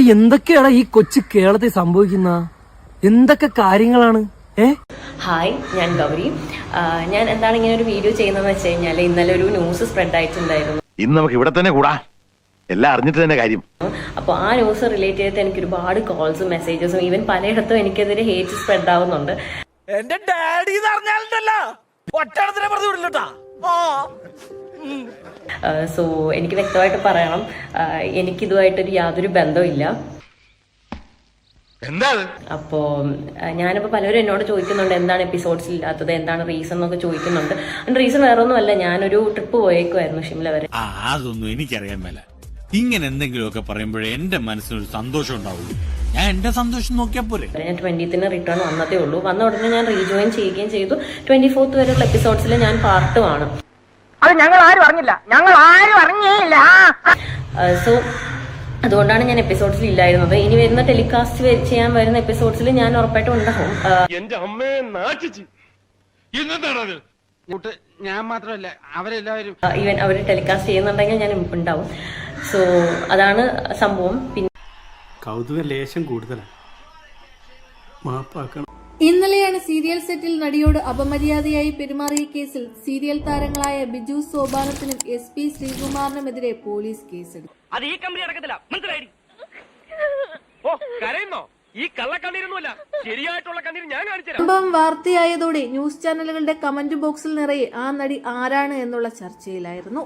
എന്തൊക്കെയാണ് ഈ കൊച്ചു കേരളത്തിൽ സംഭവിക്കുന്ന? എന്തൊക്കെ കാര്യങ്ങളാണ്? ഏ? ഹായ് ഞാൻ ഗൗരി. ഞാൻ എന്താണ് ഇങ്ങനെ ഒരു വീഡിയോ ചെയ്യുന്നതെന്ന് വെച്ച് കഴിഞ്ഞാൽ ഇന്നലെ ഒരു ന്യൂസ് സ്പ്രെഡ് ആയിട്ടുണ്ടായിരുന്നു. ഇന്ന് നമുക്ക് ഇവിടെ തന്നെ കൂടാ. എല്ലാം അറിഞ്ഞിട്ട് തന്നെ കാര്യം. അപ്പോൾ ആ ന്യൂസ് റിലേറ്റ് ചെയ്തിട്ട് എനിക്ക് ഒരുപാട് കോൾസും മെസ്സേജസും ഈവൻ പലയിടത്തും എനിക്കെതിരെ ഹേറ്റ് സ്പ്രെഡ് ആവുന്നുണ്ട്. എന്റെ ഡാഡി എന്ന് പറഞ്ഞാലുണ്ടല്ലോ ഒറ്റ പറഞ്ഞു വിടില്ലട്ടാ സോ എനിക്ക് വ്യക്തമായിട്ട് പറയണം. എനിക്കിതുമായിട്ടൊരു യാതൊരു ബന്ധമില്ല അപ്പോ അപ്പോൾ ഞാനിപ്പോൾ പലരും എന്നോട് ചോദിക്കുന്നുണ്ട് എന്താണ് എപ്പിസോഡ്സ് ഇല്ലാത്തത് എന്താണ് റീസൺ എന്നൊക്കെ ചോദിക്കുന്നുണ്ട്. അതിന്റെ റീസൺ വേറെ ഒന്നുമല്ല ഞാനൊരു ട്രിപ്പ് പോയേക്കുമായിരുന്നു ഷിംല വരെ. ആ അതൊന്നും എനിക്കറിയാൻ മേല. ഇങ്ങനെ എന്തെങ്കിലുമൊക്കെ പറയുമ്പോഴേ എന്റെ മനസ്സിനൊരു സന്തോഷം ഉണ്ടാവും ഞാൻ എന്റെ സന്തോഷം നോക്കിയാ പോരെ. ഞാൻ ട്വന്റിത്തിന് റിട്ടേൺ വന്നതേ ഉള്ളൂ. വന്ന ഉടനെ ഞാൻ റീജോയിൻ ചെയ്യുകയും ചെയ്തു. ട്വന്റി ഫോർത്ത് വരെയുള്ള എപ്പിസോഡ്സിൽ ഞാൻ പാർട്ടുമാണ് അത് ഞങ്ങൾ ആരും അറിഞ്ഞില്ല. ഞങ്ങൾ ആരും അറിഞ്ഞില്ല സോ അതുകൊണ്ടാണ് ഞാൻ എപ്പിസോഡ്സിൽ ഇല്ലായിരുന്നത്. ഇനി വരുന്ന ടെലികാസ്റ്റ് ചെയ്യാൻ വരുന്ന എപ്പിസോഡ്സിൽ ഞാൻ ഉറപ്പായിട്ടും ഉണ്ടാവും. എന്റെ അമ്മയെ നാട്ടിച്ച്. ഞാൻ മാത്രമല്ല അവരെല്ലാവരും. ഈവൻ അവർ ടെലികാസ്റ്റ് ചെയ്യുന്നുണ്ടെങ്കിൽ ഞാൻ ഉണ്ടാവും. സോ അതാണ് സംഭവം. പിന്നെ കൗതുക ലേശം കൂടുതലാണ്. മാപ്പാക്കണം. ഇന്നലെയാണ് സീരിയൽ സെറ്റിൽ നടിയോട് അപമര്യാദയായി പെരുമാറിയ കേസിൽ സീരിയൽ താരങ്ങളായ ബിജു സോപാനത്തിനും എസ് പി ശ്രീകുമാറിനുമെതിരെ പോലീസ് കേസെടുത്തു. അത് ഈ കമ്പനി നടക്കത്തില്ല. മനസ്സിലായി? ഓ കരയുന്നോ? ഈ കള്ളക്കണ്ണീരൊന്നുമല്ല. ശരിയായിട്ടുള്ള കണ്ണീര് ഞാൻ കാണിച്ചുതരാം സംഭവം വാർത്തയായതോടെ ന്യൂസ് ചാനലുകളുടെ കമന്റ് ബോക്സിൽ നിറയെ ആ നടി ആരാണ് എന്നുള്ള ചർച്ചയിലായിരുന്നു.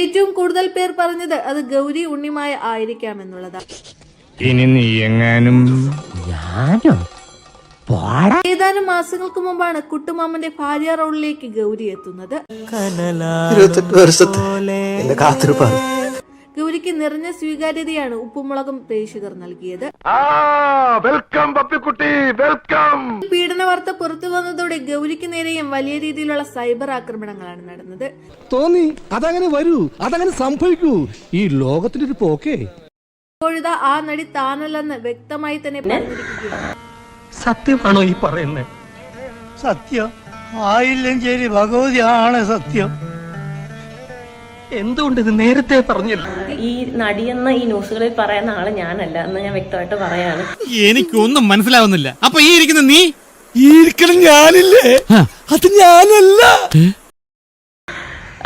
ഏറ്റവും കൂടുതൽ പേർ പറഞ്ഞത് അത് ഗൗരി ഉണ്ണിമായ ആയിരിക്കാം എന്നുള്ളതാണ് ഇനി നീ എങ്ങാനും ഏതാനും മാസങ്ങൾക്ക് മുമ്പാണ് കുട്ടുമാമന്റെ ഭാര്യ റോളിലേക്ക് ഗൗരി എത്തുന്നത്. ഗൗരിക്ക് നിറഞ്ഞ സ്വീകാര്യതയാണ് ഉപ്പുമുളകും പ്രേക്ഷകർ നൽകിയത്. ആ വെൽക്കം പപ്പിക്കുട്ടി വെൽക്കം. പീഡന വാർത്ത പുറത്തു വന്നതോടെ ഗൗരിക്ക് നേരെയും വലിയ രീതിയിലുള്ള സൈബർ ആക്രമണങ്ങളാണ് നടന്നത്. തോന്നി അതങ്ങനെ വരൂ അതങ്ങനെ സംഭവിക്കൂ. ഈ ലോകത്തിന്റെ ഒരു പോക്കേ. ഇപ്പോഴിതാ ആ നടി താനല്ലെന്ന് വ്യക്തമായി തന്നെ പറഞ്ഞിരിക്കുകയാണ്. സത്യമാണോ ഈ പറയുന്നത് സത്യം. ആയില്ലഞ്ചേരി ഭഗവതിയാണ് സത്യം. എന്തുകൊണ്ട് ഇത് നേരത്തെ പറഞ്ഞില്ല? ഈ നടിയെന്ന ഈ ന്യൂസുകളിൽ പറയുന്ന ആൾ ഞാനല്ല എന്ന് ഞാൻ വ്യക്തമായിട്ട് പറയാണ്. എനിക്കൊന്നും മനസ്സിലാവുന്നില്ല. അപ്പൊ ഈ ഇരിക്കുന്ന നീ? ഇരിക്കണം ഞാനില്ലേ? അത് ഞാനല്ല.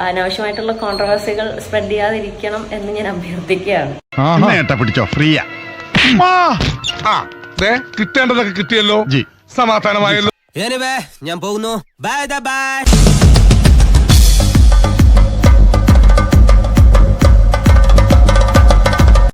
അനാവശ്യമായിട്ടുള്ള കോൺട്രവേഴ്സികൾ സ്പ്രെഡ് ചെയ്യാതിരിക്കണം എന്ന് ഞാൻ അഭ്യർത്ഥിക്കുകയാണ്. പിടിച്ചോ? ഫ്രീയാ. കിട്ടേണ്ടതൊക്കെ കിട്ടിയല്ലോ. സമാധാനമായല്ലോ. ഞാൻ പോകുന്നു. Bye bye